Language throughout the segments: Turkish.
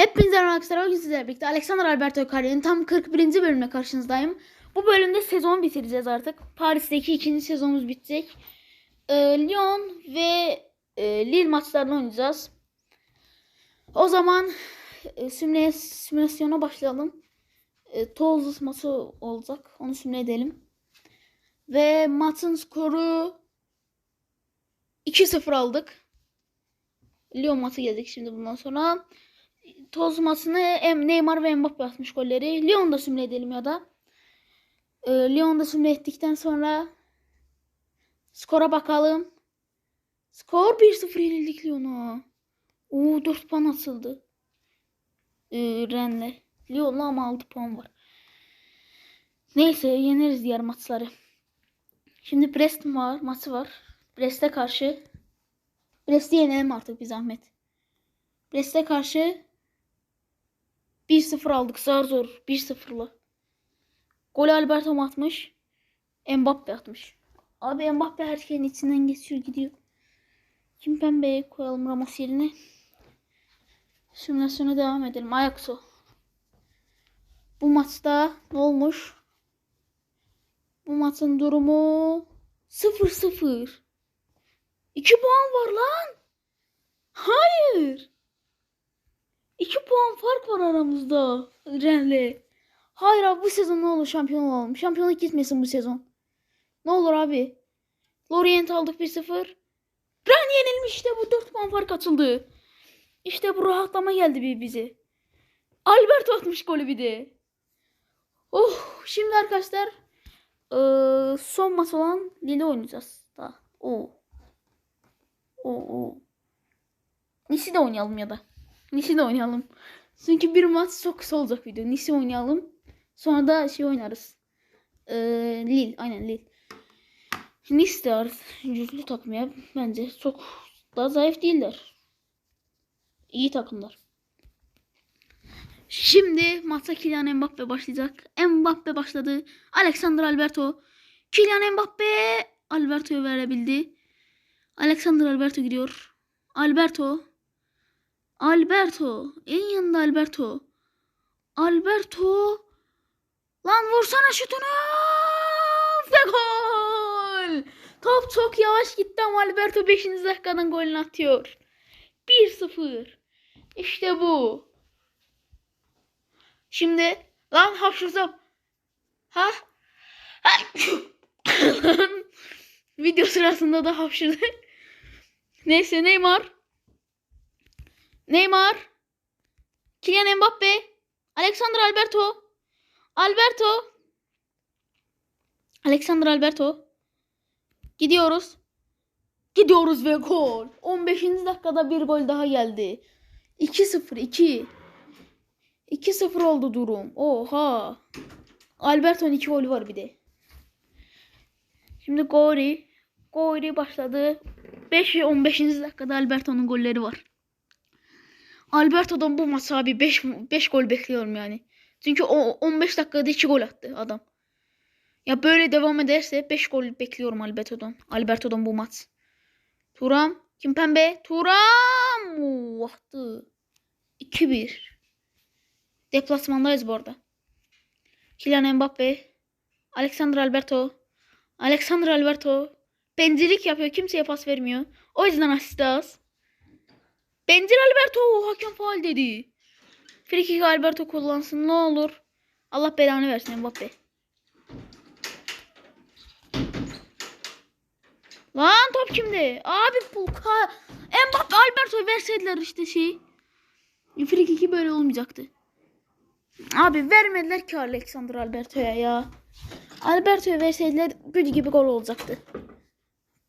Hepinize arkadaşlar. Bugün sizlerle birlikte Alexander Alberto Carri'nin tam 41. bölümle karşınızdayım. Bu bölümde sezon bitireceğiz artık. Paris'teki ikinci sezonumuz bitecek. Ee, Lyon ve e, Lille maçlarını oynayacağız. O zaman e, simüle, simülasyona başlayalım. E, Toulouse maçı olacak. Onu simüle edelim. Ve maçın skoru 2-0 aldık. Lyon maçı gelecek şimdi bundan sonra. Toz maçını Em- Neymar ve Mbappe atmış golleri. Lyon'da simüle edelim ya da. Ee, Lyon'da simüle ettikten sonra skora bakalım. Skor 1-0 yenildik Lyon'a. Oo 4 puan atıldı. Ee, Rennes'le. Lyon'la ama 6 puan var. Neyse yeneriz diğer maçları. Şimdi Brest var, maçı var. Brest'e karşı. Brest'i yenelim artık bir zahmet. Brest'e karşı 1-0 aldık zar zor 1-0'la. Gol Alberto atmış? Mbappe atmış. Abi Mbappe her şeyin içinden geçiyor gidiyor. Kim pembeye koyalım Ramos yerine. Simülasyona devam edelim. Ajax'o. Bu maçta ne olmuş? Bu maçın durumu 0-0. 2 puan var lan. Hayır. 2 puan fark var aramızda. Ren'le. Hayır abi bu sezon ne olur şampiyon olalım. Şampiyonluk gitmesin bu sezon. Ne olur abi. Lorient aldık 1-0. Ren yenilmiş işte bu 4 puan fark atıldı. İşte bu rahatlama geldi bir bize. Alberto atmış golü bir de. Oh şimdi arkadaşlar eee, son maç olan Lille oynayacağız. Daha. Oo. Oo. oo. Nisi de oynayalım ya da. Nisi de oynayalım. Çünkü bir maç çok kısa olacak video. Nisi oynayalım. Sonra da şey oynarız. Ee, Lille. Aynen Lille. Nice de artık yüzlü takım ya. Bence çok da zayıf değiller. İyi takımlar. Şimdi maça Kylian Mbappe başlayacak. Mbappe başladı. Alexander Alberto. Kylian Mbappe Alberto'ya verebildi. Alexander Alberto gidiyor. Alberto. Alberto. En yanında Alberto. Alberto. Lan vursana şutunu. Ve gol. Top çok yavaş gitti ama Alberto 5. dakikadan golünü atıyor. 1-0. İşte bu. Şimdi lan hapşursam. Ha? Ha? Video sırasında da hapşırdı. Neyse Neymar. Neymar. Kylian Mbappe. Alexander Alberto. Alberto. Alexander Alberto. Gidiyoruz. Gidiyoruz ve gol. 15. dakikada bir gol daha geldi. 2-0 2. 2-0 oldu durum. Oha. Alberto'nun 2 golü var bir de. Şimdi Gori. Gori başladı. 5 ve 15. dakikada Alberto'nun golleri var. Alberto'dan bu maç abi 5 5 gol bekliyorum yani. Çünkü o 15 dakikada 2 gol attı adam. Ya böyle devam ederse 5 gol bekliyorum Alberto'dan. Alberto'dan bu maç. Turam. Kim pembe? Turam. Oo, attı. 2-1. Deplasmandayız bu arada. Kylian Mbappe. Alexander Alberto. Alexander Alberto. Bencillik yapıyor. Kimseye pas vermiyor. O yüzden asist az. Bencil Alberto. Hakem faal dedi. Frikik Alberto kullansın ne olur. Allah belanı versin Mbappe. Lan top kimde? Abi bu ka Mbappe Alberto verseydiler işte şey. Frikiki böyle olmayacaktı. Abi vermediler ki Alexander Alberto'ya ya. Alberto'ya verseydiler gücü gibi gol olacaktı.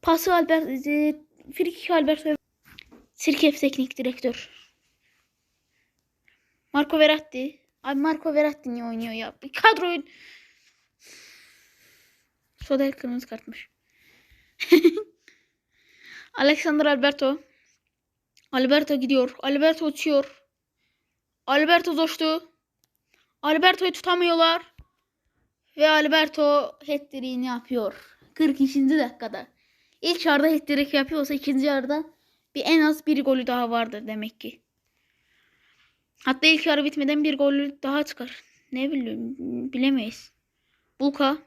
Pası Albert, e, frikik Alberto'ya Sirkev teknik direktör. Marco Verratti. Abi Marco Verratti niye oynuyor ya? Bir kadroyu... Soda kırmızı kartmış. Alexander Alberto. Alberto gidiyor. Alberto uçuyor. Alberto coştu. Alberto'yu tutamıyorlar. Ve Alberto hat-trick'ini yapıyor. 42. dakikada. İlk yarıda hat-trick yapıyorsa ikinci yarıda bir en az bir golü daha vardır demek ki. Hatta ilk yarı bitmeden bir gol daha çıkar. Ne bileyim bilemeyiz. Bulka.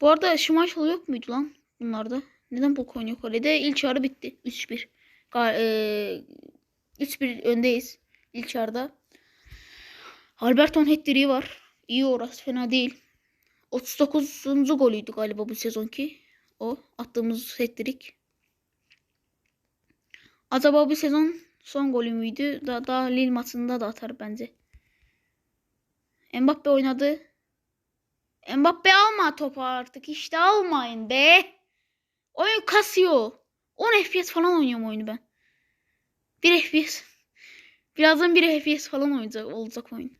Bu arada Schmeichel yok muydu lan bunlarda? Neden Bulka oynuyor Kore'de? İlk yarı bitti. 3-1. Ga- eee, 3-1 öndeyiz ilk yarıda. Alberton hat var. İyi orası fena değil. 39. golüydü galiba bu sezonki. O attığımız hat Acaba bu sezon son golü müydü? Da, daha Lille maçında da atar bence. Mbappe oynadı. Mbappe alma topu artık. İşte almayın be. Oyun kasıyor. 10 FPS falan oynuyorum oyunu ben. 1 FPS. Birazdan 1 FPS falan olacak, olacak oyun.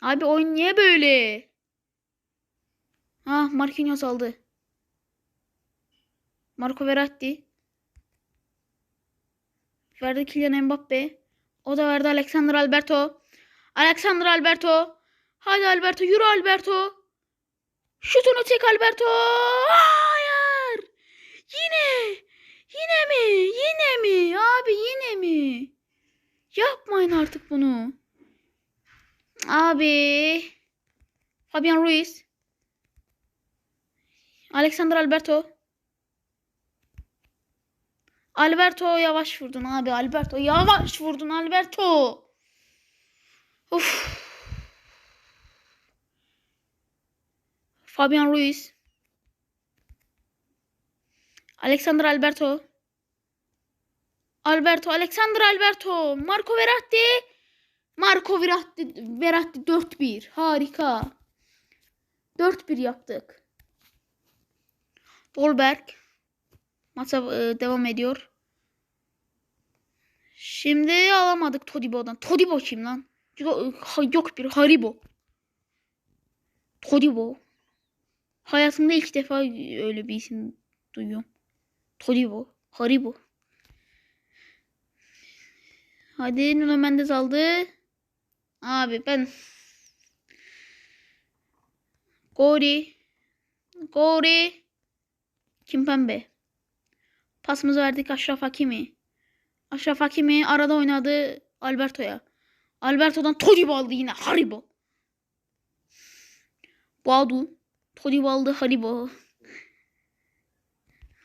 Abi oyun niye böyle? Ha Marquinhos aldı. Marco Verratti. Verdi Kylian Mbappe. O da verdi Alexander Alberto. Alexander Alberto. Hadi Alberto yürü Alberto. Şutunu çek Alberto. Hayır. Yine. Yine mi? Yine mi? Abi yine mi? Yapmayın artık bunu. Abi. Fabian Ruiz. Alexander Alberto. Alberto yavaş vurdun abi. Alberto yavaş vurdun Alberto. Of. Fabian Ruiz. Alexander Alberto. Alberto, Alexander Alberto. Marco Verratti. Marco Verratti, Verratti 4-1. Harika. 4-1 yaptık. Dolberg. Maça e, devam ediyor. Şimdi alamadık Todibo'dan. Todibo kim lan? Yok, bir Haribo. Todibo. Hayatımda ilk defa öyle bir isim duyuyorum. Todibo. Haribo. Hadi Nuno Mendes aldı. Abi ben Gori Gori Kimpembe Pasımızı verdik Aşraf Hakimi. Aşraf Hakimi arada oynadı Alberto'ya. Alberto'dan Todibo aldı yine Haribo. Badu Todibo aldı Haribo.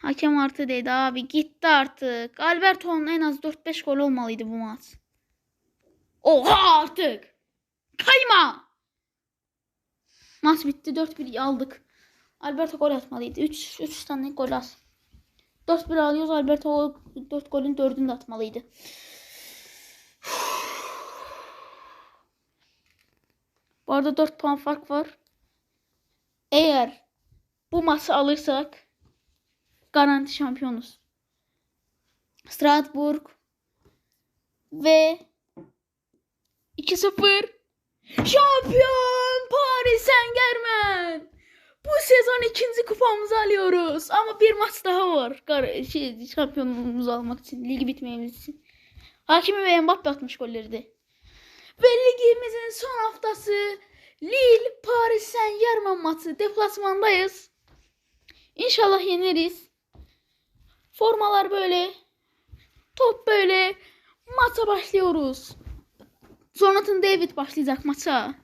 Hakem artı dedi abi gitti artık. Alberto'nun en az 4-5 gol olmalıydı bu maç. Oha artık. Kayma. Maç bitti 4-1 aldık. Alberto gol atmalıydı. 3 3 tane gol at. 4-1 alıyoruz. Alberto 4 golün 4'ünü de atmalıydı. Bu arada 4 puan fark var. Eğer bu maçı alırsak garanti şampiyonuz. Strasbourg ve 2-0 şampiyon Paris Saint Germain. Bu sezon ikinci kupamızı alıyoruz. Ama bir maç daha var. Şey, şampiyonluğumuzu almak için. Ligi bitmemiz için. Hakimi ve Mbappe atmış golleri de. Ve ligimizin son haftası Lille Paris Saint Germain maçı. Deplasmandayız. İnşallah yeneriz. Formalar böyle. Top böyle. Maça başlıyoruz. Jonathan David başlayacak maça.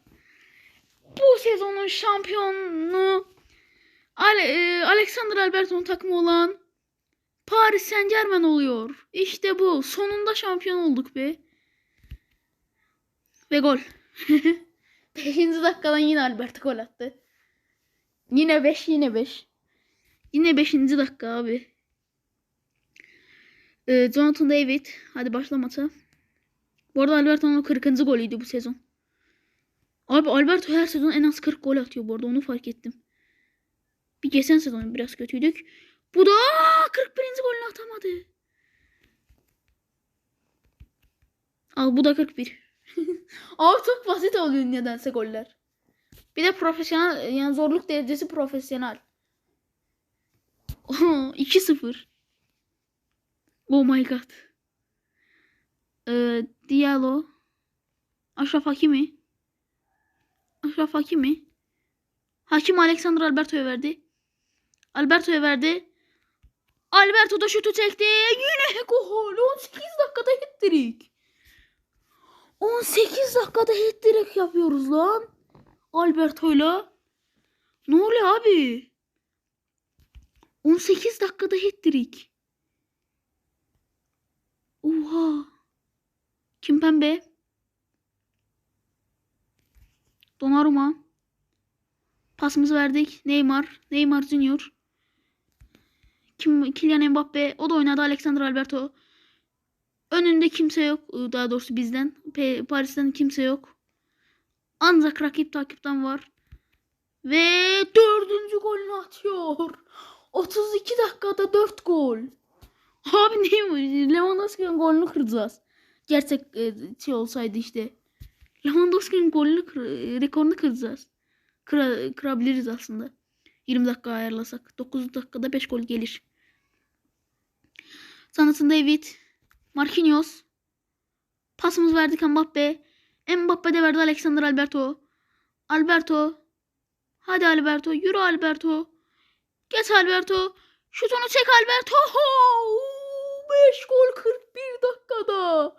Bu sezonun şampiyonu e, Alexander Alberto'nun takımı olan Paris Saint Germain oluyor. İşte bu. Sonunda şampiyon olduk be. Ve gol. 5. dakikadan yine Alberto gol attı. Yine 5 yine 5. Yine 5. dakika abi. Ee, Jonathan David. Hadi başla maça. Bu arada Alberto'nun 40. golüydü bu sezon. Abi Alberto her sezon en az 40 gol atıyor bu arada onu fark ettim. Bir geçen sezon biraz kötüydük. Bu da 41. golünü atamadı. Al bu da 41. Abi çok basit oluyor nedense goller. Bir de profesyonel yani zorluk derecesi profesyonel. 2-0. Oh my god. Ee, Diallo. Aşraf Hakimi. Aşraf Hakimi. Hakim Alexander Alberto'ya verdi. Alberto'ya verdi. Alberto da şutu çekti. Yine gol. 18 dakikada hat-trick. 18 dakikada hat-trick yapıyoruz lan. Alberto'yla. Ne oluyor abi? 18 dakikada hat-trick. Oha. Kim pembe? Donnarumma. Pasımızı verdik. Neymar. Neymar Junior. Kim, Kylian Mbappe. O da oynadı. Alexander Alberto. Önünde kimse yok. Daha doğrusu bizden. Paris'ten kimse yok. Ancak rakip takipten var. Ve dördüncü golünü atıyor. 32 dakikada 4 gol. Abi ne bu? Lewandowski'nin golünü kıracağız. Gerçek e, şey olsaydı işte. Lewandowski'nin golünü kır- rekorunu kıracağız. Kıra- kırabiliriz aslında. 20 dakika ayarlasak. 9 dakikada 5 gol gelir. Sonrasında David. Marquinhos. Pasımız verdik Mbappe. Mbappe de verdi Alexander Alberto. Alberto. Hadi Alberto. Yürü Alberto. Geç Alberto. Şutunu çek Alberto. 5 gol 41 dakikada.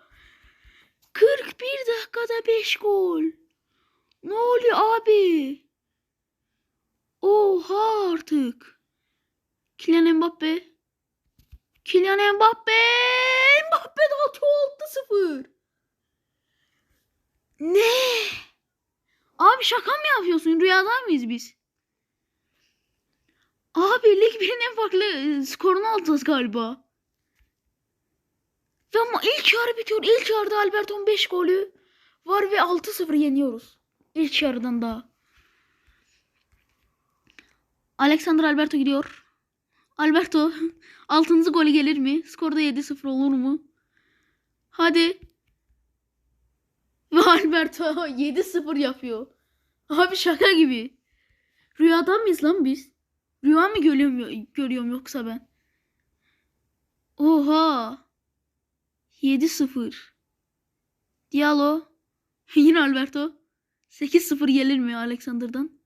41 dakikada 5 gol. Ne oluyor abi? Oha artık. Kylian Mbappe. Kylian Mbappe. Mbappe de atıyor 6-0. Ne? Abi şaka mı yapıyorsun? Rüyada mıyız biz? Abi lig birinin en farklı e, skorunu alacağız galiba. Ve ama ilk yarı bitiyor. İlk yarıda Alberto'nun 5 golü var ve 6-0 yeniyoruz. İlk yarıdan daha. Alexander Alberto gidiyor. Alberto 6. golü gelir mi? Skorda 7-0 olur mu? Hadi. Ve Alberto 7-0 yapıyor. Abi şaka gibi. Rüyada mıyız lan biz? Rüya mı görüyorum, görüyorum yoksa ben? Oha. 7-0. Diallo. Yine Alberto. 8-0 gelir mi Alexander'dan?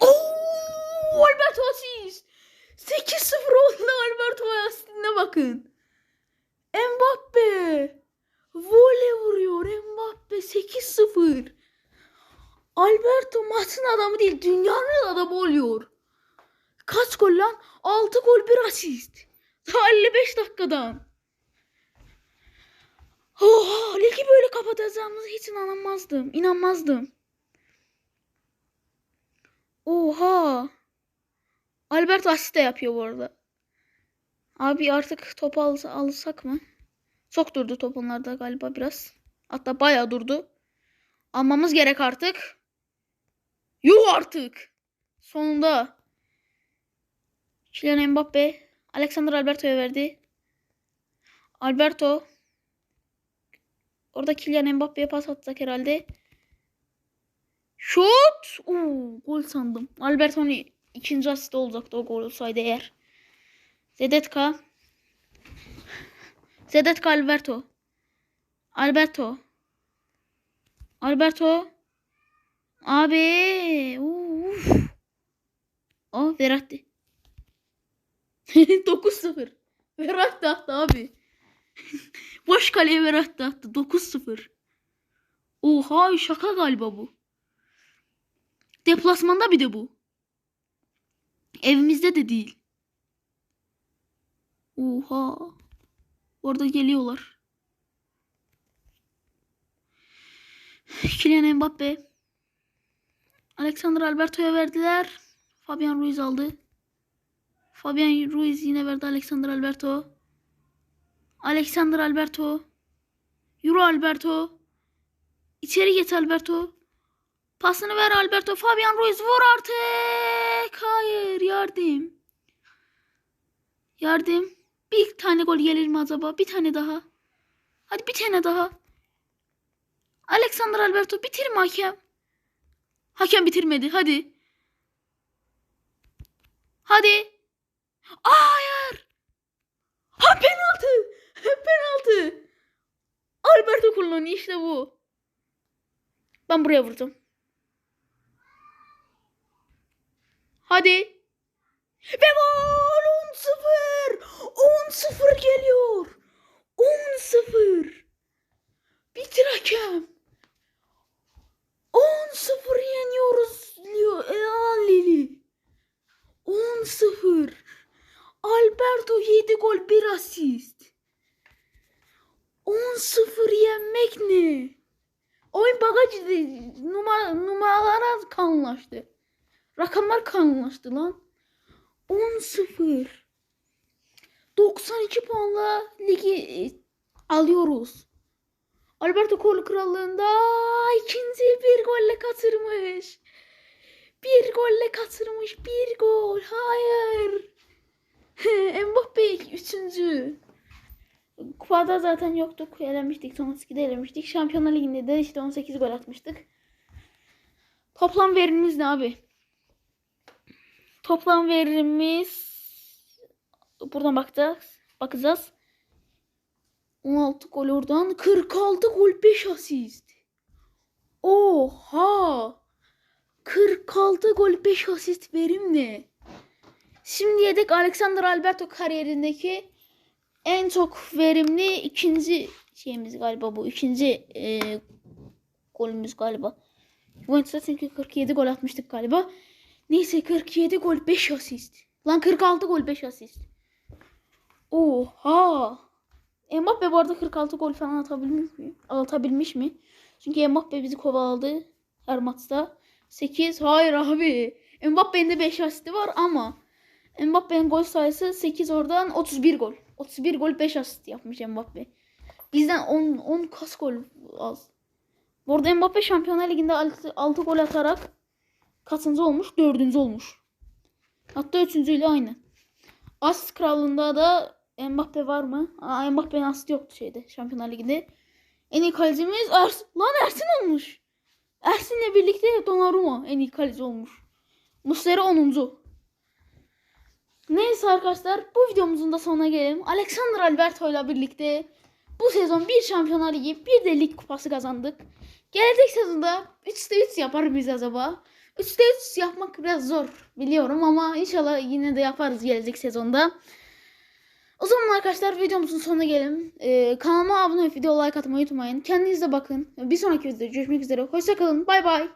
Oo, Alberto asist. 8-0 oldu Alberto asistine bakın. Mbappe. Voley vuruyor Mbappe 8-0. Alberto maçın adamı değil dünyanın adamı oluyor. Kaç gol lan? 6 gol 1 asist. Daha 55 dakikadan. Oha ligi böyle kapatacağımızı hiç inanamazdım. İnanmazdım. Oha. Alberto asist de yapıyor bu arada. Abi artık topu al alsak mı? Çok durdu top onlarda galiba biraz. Hatta bayağı durdu. Almamız gerek artık. Yuh artık. Sonunda. Kylian Mbappe. Alexander Alberto'ya verdi. Alberto. Orada Kylian Mbappe'ye pas atacak herhalde. Şut. Oo, gol sandım. Alberto'nun ikinci asisti olacaktı o gol olsaydı eğer. Zedetka. Zedetka Alberto. Alberto. Alberto. Abi. Uf. Oh Verratti. 9-0. Verratti attı abi. Boş kaleye Verratti attı. 9-0. Oha şaka galiba bu. Deplasmanda bir de bu. Evimizde de değil. Oha. Orada geliyorlar. Kylian Mbappe. Alexander Alberto'ya verdiler. Fabian Ruiz aldı. Fabian Ruiz yine verdi Alexander Alberto. Alexander Alberto. Euro Alberto. İçeri git Alberto. Pasını ver Alberto. Fabian Ruiz vur artık. Hayır yardım. Yardım. Bir tane gol gelir mi acaba? Bir tane daha. Hadi bir tane daha. Alexander Alberto bitirme hakem. Hakem bitirmedi. Hadi. Hadi. Hayır. Ha penaltı. penaltı. Alberto Coloni işte bu. Ben buraya vurdum. Hadi. Ve gol 10-0. 10-0 geliyor. 10-0. Bitir hakem. 10-0 yeniyoruz diyor. Eal Lili. 10-0. Alberto 7 gol 1 asist. 10-0 yenmek ne? Oyun bagajı numara, numaralara kanlaştı. Rakamlar kanlaştı lan. 10-0. 92 puanla ligi e, alıyoruz. Alberto Gol Krallığında ikinci bir golle kaçırmış. Bir golle kaçırmış. Bir gol. Hayır. Mbappe üçüncü. Kupada zaten yoktuk. Elemiştik. Son 2'de elemiştik. Şampiyonlar Ligi'nde de işte 18 gol atmıştık. Toplam verimimiz ne abi? Toplam verimimiz buradan bakacağız. Bakacağız. 16 gol oradan. 46 gol 5 asist. Oha. 46 gol 5 asist verim ne? Şimdiye dek Alexander Alberto kariyerindeki en çok verimli ikinci şeyimiz galiba bu. ikinci e, golümüz galiba. Juventus'a çünkü 47 gol atmıştık galiba. Neyse 47 gol 5 asist. Lan 46 gol 5 asist. Oha. Mbappe bu arada 46 gol falan atabilmiş mi? Atabilmiş mi? Çünkü Mbappe bizi kovaladı her maçta. 8 hayır abi. Mbappe'nin de 5 asisti var ama Mbappe'nin gol sayısı 8 oradan 31 gol. 31 gol 5 asist yapmış Mbappe. Bizden 10 10 kas gol az. Bu arada Mbappe Şampiyonlar Ligi'nde 6, 6 gol atarak kaçıncı olmuş? Dördüncü olmuş. Hatta üçüncüyle aynı. Asist krallığında da Mbappe var mı? Aa, Mbappe'nin asist yoktu şeyde Şampiyonlar Ligi'nde. En iyi kalecimiz Ers Lan Ersin olmuş. Ersin'le birlikte Donnarumma en iyi kaleci olmuş. Muslera 10. Neyse arkadaşlar bu videomuzun da sonuna gelelim. Alexander Alberto ile birlikte bu sezon bir Şampiyonlar Ligi bir de lig kupası kazandık. Gelecek sezonda 3'te 3 yapar mıyız acaba? 3'te 3 yapmak biraz zor biliyorum ama inşallah yine de yaparız gelecek sezonda. O zaman arkadaşlar videomuzun sonuna gelelim. Ee, kanalıma abone olup video like atmayı unutmayın. Kendinize bakın. Bir sonraki videoda görüşmek üzere. Hoşçakalın. Bay bay.